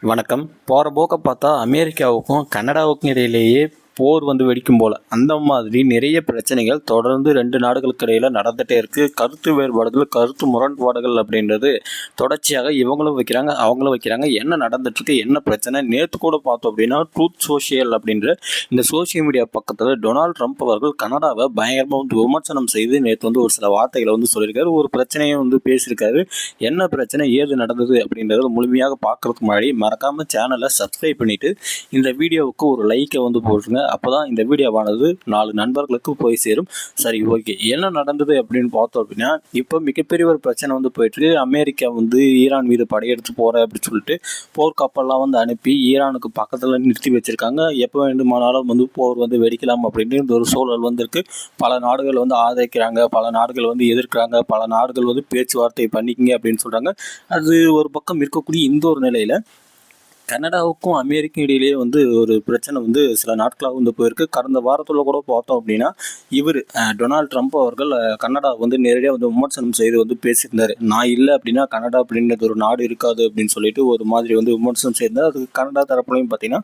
வணக்கம். போகிற போக்க பார்த்தா அமெரிக்காவுக்கும் கனடாவுக்கும் இடையிலேயே போர் வந்து வெடிக்கும் போல். அந்த மாதிரி நிறைய பிரச்சனைகள் தொடர்ந்து ரெண்டு நாடுகளுக்கு இடையில் நடந்துகிட்டே இருக்குது கருத்து வேறுபாடுகள் கருத்து முரண்பாடுகள் அப்படின்றது தொடர்ச்சியாக இவங்களும் வைக்கிறாங்க அவங்களும் வைக்கிறாங்க. என்ன நடந்துட்டுருக்கு என்ன பிரச்சனை? நேற்று கூட பார்த்தோம் அப்படின்னா ட்ரூத் சோஷியல் அப்படின்ற இந்த சோஷியல் மீடியா பக்கத்தில் டொனால்ட் ட்ரம்ப் அவர்கள் கனடாவை பயங்கரமாக வந்து விமர்சனம் செய்து நேற்று வந்து ஒரு சில வார்த்தைகளை வந்து சொல்லியிருக்காரு. ஒரு பிரச்சனையை வந்து பேசியிருக்காரு. என்ன பிரச்சனை ஏது நடந்தது அப்படின்றத முழுமையாக பார்க்கறதுக்கு முன்னாடி மறக்காமல் சேனலை சப்ஸ்கிரைப் பண்ணிவிட்டு இந்த வீடியோவுக்கு ஒரு லைக்கை வந்து போட்டுருங்க. அப்போ தான் இந்த வீடியோவானது நாலு நண்பர்களுக்கு போய் சேரும். சரி ஓகே. என்ன நடந்தது அப்படின்னு பார்த்தோம் அப்படின்னா இப்போ மிகப்பெரிய ஒரு பிரச்சனை வந்து போயிட்டுருக்கு அமெரிக்கா வந்து ஈரான் மீது படையெடுத்து போகிற அப்படின்னு சொல்லிட்டு போர்க்கப்பல்லாம் வந்து அனுப்பி ஈரானுக்கு பக்கத்தில் நிறுத்தி வச்சுருக்காங்க. எப்போ வேண்டுமானாலும் வந்து போர் வந்து வெடிக்கலாம் அப்படின்னு இந்த ஒரு சூழல் வந்திருக்கு. பல நாடுகள் வந்து ஆதரிக்கிறாங்க. பல நாடுகள் வந்து எதிர்க்கிறாங்க. பல நாடுகள் வந்து பேச்சுவார்த்தை பண்ணிக்கிங்க அப்படின்னு சொல்கிறாங்க அது ஒரு பக்கம் இருக்கக்கூடிய இந்த ஒரு நிலையில் கனடாவுக்கும் அமெரிக்கும் இடையிலேயே வந்து ஒரு பிரச்சனை வந்து சில நாட்களாக வந்து போயிருக்கு. கடந்த வாரத்தில் கூட பார்த்தோம் அப்படின்னா இவர் டொனால்ட் ட்ரம்ப் அவர்கள் கனடா வந்து நேரடியாக வந்து விமர்சனம் செய்து வந்து பேசியிருந்தார். நான் இல்லை அப்படின்னா கனடா அப்படின்றது ஒரு நாடு இருக்காது அப்படின்னு சொல்லிட்டு ஒரு மாதிரி வந்து விமர்சனம் செய்திருந்தார். அதுக்கு கனடா தரப்புலையும் பார்த்தீங்கன்னா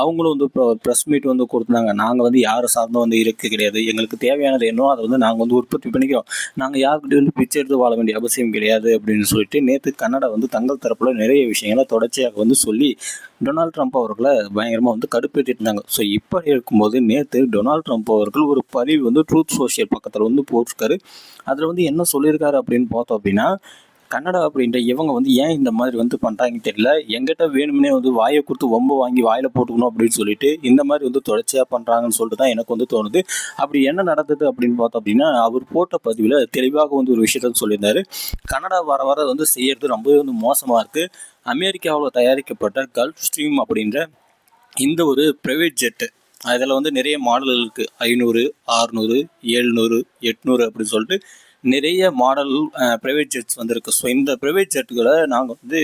அவங்களும் வந்து ப்ரெஸ் மீட் வந்து கொடுத்தாங்க. நாங்கள் வந்து யாரை சார்ந்தும் வந்து இருக்கு கிடையாது. எங்களுக்கு தேவையானது என்னோ அதை வந்து நாங்கள் வந்து உற்பத்தி பண்ணிக்கிறோம். நாங்கள் யாருக்கிட்டையும் வந்து பிச்சை எடுத்து வாழ வேண்டிய அவசியம் கிடையாது அப்படின்னு சொல்லிட்டு நேற்று கனடா வந்து தங்கள் தரப்பில் நிறைய விஷயங்களை தொடர்ச்சியாக வந்து சொல்லி டொனால்ட் ட்ரம்ப் அவர்களை பயங்கரமாக வந்து கடுப்பேற்றிருந்தாங்க ஸோ இப்படி இருக்கும்போது நேற்று டொனால்ட் ட்ரம்ப் அவர்கள் ஒரு பதிவு வந்து ட்ரூத் சோஷியல் பக்கத்தில் வந்து போட்டிருக்காரு. அதில் வந்து என்ன சொல்லியிருக்காரு அப்படின்னு பார்த்தோம் அப்படின்னா கன்னடா அப்படின்ற இவங்க வந்து ஏன் இந்த மாதிரி வந்து பண்ணுறாங்கன்னு தெரியல. எங்கிட்ட வேணும்னே வந்து வாயை கொடுத்து ஒம்ப வாங்கி வாயில் போட்டுக்கணும் அப்படின்னு சொல்லிட்டு இந்த மாதிரி வந்து தொடர்ச்சியாக பண்ணுறாங்கன்னு சொல்லிட்டு தான் எனக்கு வந்து தோணுது. அப்படி என்ன நடந்தது அப்படின்னு பார்த்தோம் அப்படின்னா அவர் போட்ட பதிவில் தெளிவாக வந்து ஒரு விஷயத்த சொல்லியிருந்தார். கனடா வர வர வந்து செய்கிறது ரொம்பவே வந்து மோசமாக இருக்குது அமெரிக்காவில் தயாரிக்கப்பட்ட கல்ஃப் ஸ்ட்ரீம் அப்படின்ற இந்த ஒரு ப்ரைவேட் ஜெட்டு அதில் வந்து நிறைய மாடல்கள் இருக்குது ஐநூறு ஆறுநூறு ஏழ்நூறு எட்நூறு அப்படின்னு சொல்லிட்டு நிறைய மாடல் ப்ரைவேட் ஜெட்ஸ் வந்திருக்கு. ஸோ இந்த ப்ரைவேட் ஜெட்டுகளை நாங்கள் வந்து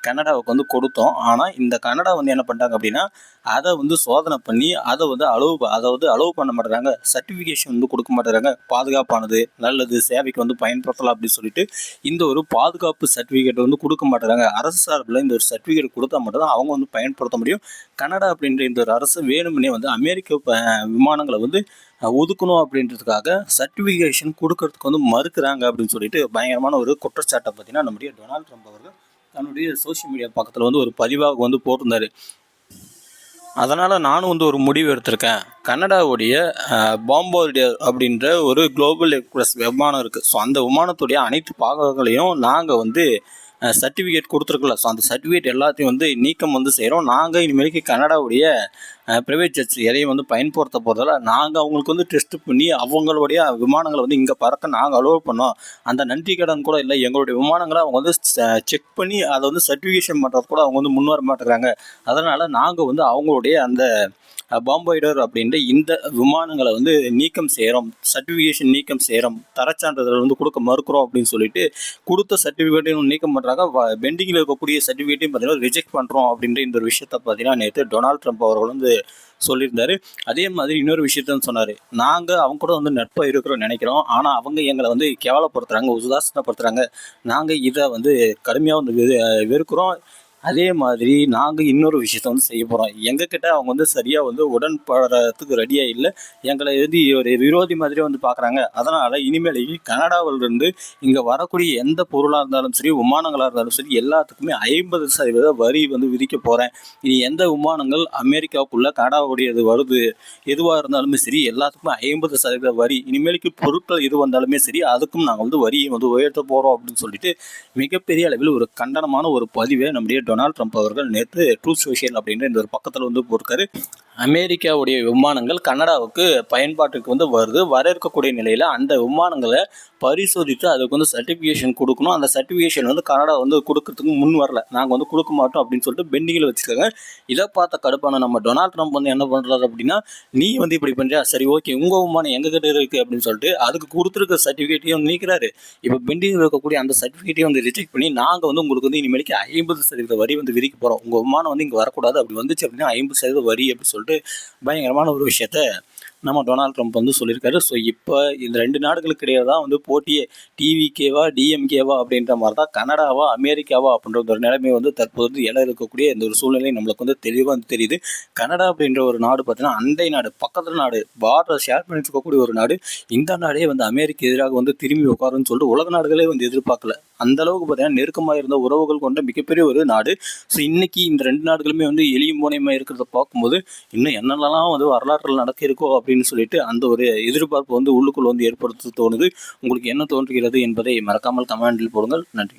கனடாவுக்கு வந்து கொடுத்தோம். ஆனால் இந்த கனடா வந்து என்ன பண்ணிட்டாங்க அப்படின்னா அதை வந்து சோதனை பண்ணி அதை வந்து அளவு அதை வந்து அளவு பண்ண மாட்டேறாங்க. சர்டிஃபிகேஷன் வந்து கொடுக்க மாட்டேறாங்க. பாதுகாப்பானது நல்லது சேவைக்கு வந்து பயன்படுத்தலாம் அப்படின்னு சொல்லிட்டு இந்த ஒரு பாதுகாப்பு சர்டிஃபிகேட் வந்து கொடுக்க மாட்டேறாங்க. அரசு சார்பில் இந்த ஒரு சர்டிஃபிகேட் கொடுத்தா மட்டும் தான் அவங்க வந்து பயன்படுத்த முடியும். கனடா அப்படின்ற இந்த ஒரு அரசு வேணும்னே வந்து அமெரிக்க ப- விமானங்களை வந்து ஒதுக்கணும் அப்படின்றதுக்காக சர்டிஃபிகேஷன் கொடுக்கறதுக்கு வந்து மறுக்கிறாங்க அப்படின்னு சொல்லிட்டு பயங்கரமான ஒரு குற்றச்சாட்டை பார்த்தீங்கன்னா நம்முடைய டொனால்ட் ட்ரம்ப் அவர்கள் தன்னுடைய சோஷியல் மீடியா பக்கத்தில் வந்து ஒரு பதிவாக வந்து போட்டிருந்தாரு. அதனால் நானும் வந்து ஒரு முடிவு எடுத்திருக்கேன். கனடாவுடைய பாம்போர்டியர் அப்படின்ற ஒரு குளோபல் எக்ஸ்பிரஸ் விமானம் இருக்குது ஸோ அந்த விமானத்துடைய அனைத்து பாகங்களையும் நாங்கள் வந்து சர்டிஃபிகேட் கொடுத்துருக்கல. ஸோ அந்த சர்டிஃபிகேட் எல்லாத்தையும் வந்து நீக்கம் வந்து செய்கிறோம் நாங்கள் இனிமேலுக்கு கனடாவுடைய ப்ரைவேட் ஜெட்ஸ் எதையும் வந்து பயன்படுத்த போகிறதால நாங்கள் அவங்களுக்கு வந்து டெஸ்ட் பண்ணி அவங்களுடைய விமானங்களை வந்து இங்கே பறக்க நாங்கள் அலோவ் பண்ணோம். அந்த நன்றி கடன் கூட இல்லை. எங்களுடைய விமானங்களை அவங்க வந்து செக் பண்ணி அதை வந்து சர்டிஃபிகேஷன் பண்ணுறது கூட அவங்க வந்து முன்வர மாட்டேங்கிறாங்க. அதனால் நாங்கள் வந்து அவங்களுடைய அந்த பாம்பாய்டர் அப்படின்ற இந்த விமானங்களை வந்து நீக்கம் செய்கிறோம் சர்டிஃபிகேஷன் நீக்கம் செய்கிறோம் தரச்சான்றிதழ் வந்து கொடுக்க மறுக்கிறோம் அப்படின்னு சொல்லிட்டு கொடுத்த சர்டிஃபிகேட்டையும் நீக்கம் பண்ணுறாங்க பெண்டிங்கில் இருக்கக்கூடிய சர்டிஃபிகேட்டையும் பார்த்தீங்கன்னா ரிஜெக்ட் பண்ணுறோம் அப்படின்ற இந்த ஒரு விஷயத்த பார்த்தீங்கன்னா நேற்று டொனால்ட் ட்ரம்ப் அவர்கள் வந்து சொல்லியிருந்தாரு. அதே மாதிரி இன்னொரு விஷயத்தையும் சொன்னார். நாங்கள் அவங்க கூட வந்து நட்பாக இருக்கிறோம் நினைக்கிறோம். ஆனால் அவங்க எங்களை வந்து கேவலப்படுத்துகிறாங்க உதாசனப்படுத்துகிறாங்க நாங்கள் இதை வந்து கடுமையாக வந்து வெறுக்கிறோம். அதே மாதிரி நாங்கள் இன்னொரு விஷயத்த வந்து செய்ய போகிறோம் எங்ககிட்ட அவங்க வந்து சரியாக வந்து உடன்படுறதுக்கு ரெடியாக இல்லை. எங்களை வந்து ஒரு விரோதி மாதிரி வந்து பார்க்குறாங்க அதனால் இனிமேல் கனடாவிலிருந்து இங்கே வரக்கூடிய எந்த பொருளாக இருந்தாலும் சரி விமானங்களாக இருந்தாலும் சரி எல்லாத்துக்குமே ஐம்பது சதவீத வரி வந்து விதிக்க போகிறேன் இனி எந்த விமானங்கள் அமெரிக்காவுக்குள்ளே கனடாவுடையது வருது எதுவாக இருந்தாலுமே சரி எல்லாத்துக்குமே ஐம்பது சதவீத வரி இனிமேலுக்கு பொருட்கள் எது வந்தாலுமே சரி அதுக்கும் நாங்கள் வந்து வரியை வந்து உயர்த்த போகிறோம் அப்படின்னு சொல்லிட்டு மிகப்பெரிய அளவில் ஒரு கண்டனமான ஒரு பதிவை நம்முடைய டொனால்ட் ட்ரம்ப் அவர்கள் நேற்று ட்ரூத் சோஷியல் அப்படின்ற இந்த ஒரு பக்கத்தில் வந்து போட்டிருக்காரு. அமெரிக்காவுடைய விமானங்கள் கனடாவுக்கு பயன்பாட்டுக்கு வந்து வருது. வர இருக்கக்கூடிய நிலையில் அந்த விமானங்களை பரிசோதித்து அதுக்கு வந்து சர்டிஃபிகேஷன் கொடுக்கணும். அந்த சர்டிஃபிகேஷன் வந்து கனடா வந்து கொடுக்கறதுக்கு முன் வரல. நாங்கள் வந்து கொடுக்க மாட்டோம் அப்படின்னு சொல்லிட்டு பெண்டிங்கில் வச்சுருக்காங்க. இதை பார்த்த கடுப்பான நம்ம டொனால்ட் ட்ரம்ப் வந்து என்ன பண்ணுறாரு அப்படின்னா நீ வந்து இப்படி பண்ணுறியா சரி ஓகே. உங்கள் விமானம் எங்ககிட்ட இருக்குது அப்படின்னு சொல்லிட்டு அதுக்கு கொடுத்துருக்க சர்டிஃபிகேட்டையும் நீக்கிறாரு. இப்போ பெண்டிங்கில் இருக்கக்கூடிய அந்த சர்டிஃபிகேட்டையும் வந்து ரிஜெக்ட் பண்ணி நாங்கள் வந்து உங்களுக்கு வந்து இனிமேலுக்கு ஐம்பது சதவீத வரி வந்து விதிக்க போகிறோம் உங்கள் விமானம் வந்து இங்கே வரக்கூடாது. அப்படி வந்துச்சு அப்படின்னா ஐம்பது சதவீத வரி அப்படின்னு சொல்லிட்டு பயங்கரமான ஒரு விஷயத்த நம்ம டொனால்ட் ட்ரம்ப் வந்து சொல்லியிருக்காரு. ஸோ இப்போ இந்த ரெண்டு நாடுகளுக்கு இடையே தான் வந்து போட்டியே டிவிகேவா டிஎம்கேவா அப்படின்ற மாதிரி தான் கனடாவா அமெரிக்காவா அப்படின்ற ஒரு நிலைமை வந்து தற்போது இடம் இருக்கக்கூடிய இந்த ஒரு சூழ்நிலை நம்மளுக்கு வந்து தெளிவாக வந்து தெரியுது. கனடா அப்படின்ற ஒரு நாடு பார்த்தீங்கன்னா அண்டை நாடு பக்கத்தில் நாடு பார்டர் ஷேர் பண்ணிட்டு இருக்கக்கூடிய ஒரு நாடு. இந்த நாடே வந்து அமெரிக்க எதிராக வந்து திரும்பி உட்காருன்னு சொல்லிட்டு உலக நாடுகளே வந்து எதிர்பார்க்கல. அந்த அளவுக்கு பார்த்தீங்கன்னா நெருக்கமாக இருந்த உறவுகள் கொண்ட மிகப்பெரிய ஒரு நாடு. ஸோ இன்னைக்கு இந்த ரெண்டு நாடுகளுமே வந்து எளியும் மூனையமாக இருக்கிறத பார்க்கும்போது இன்னும் என்னென்னலாம் வந்து வரலாற்றில் நடக்கிருக்கோ அப்படின்னு சொல்லிட்டு அந்த ஒரு எதிர்பார்ப்பு வந்து உள்ளுக்குள் வந்து ஏற்படுத்த தோணுது. உங்களுக்கு என்ன தோன்றுகிறது என்பதை மறக்காமல் கமெண்டில் போடுங்கள். நன்றி.